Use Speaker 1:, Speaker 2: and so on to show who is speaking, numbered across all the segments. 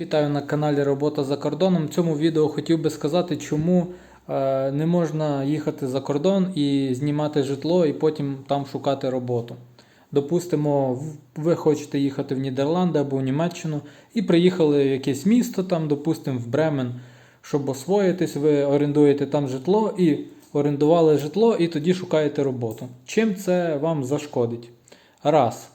Speaker 1: Вітаю на каналі Робота за кордоном. В цьому відео хотів би сказати, чому е, не можна їхати за кордон і знімати житло і потім там шукати роботу. Допустимо, ви хочете їхати в Нідерланди або в Німеччину і приїхали в якесь місто, там, допустимо, в Бремен, щоб освоїтись, ви орендуєте там житло і орендували житло, і тоді шукаєте роботу. Чим це вам зашкодить? Раз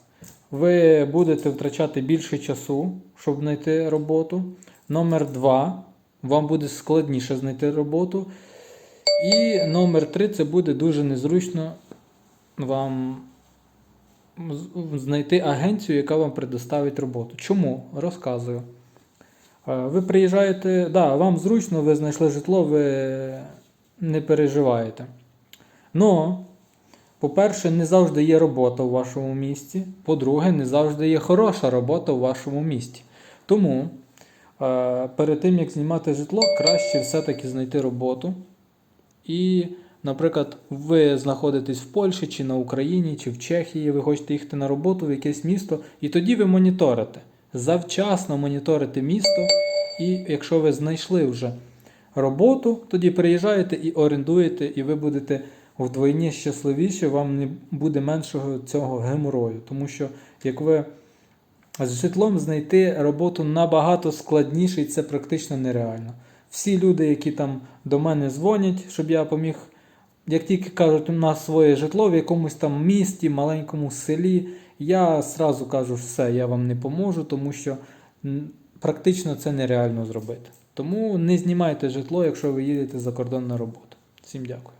Speaker 1: ви будете втрачати більше часу, щоб знайти роботу. Номер два, вам буде складніше знайти роботу. І номер три це буде дуже незручно вам знайти агенцію, яка вам предоставить роботу. Чому? Розказую. Е, Ви приїжджаєте, да, вам зручно, ви знайшли житло, ви не переживаєте. Но по-перше, не завжди є робота у вашому місті. По-друге, не завжди є хороша робота у вашому місті. Тому е, перед тим, як знімати житло, краще все-таки знайти роботу. І, наприклад, ви знаходитесь в Польщі, чи на Україні, чи в Чехії, ви хочете їхати на роботу в якесь місто, і тоді ви моніторите. Завчасно моніторите місто, і якщо ви знайшли вже роботу, тоді приїжджаєте і орендуєте, і ви будете вдвойні щасливіші, вам не буде меншого цього геморою. Тому що як ви з житлом знайти роботу набагато складніше, і це практично нереально. Всі люди, які там до мене дзвонять, щоб я поміг, як тільки кажуть, у нас своє житло в якомусь там місті, маленькому селі, я сразу кажу, все, я вам не поможу, тому що практично це нереально зробити. Тому не знімайте житло, якщо ви їдете за кордон на роботу. Всім дякую.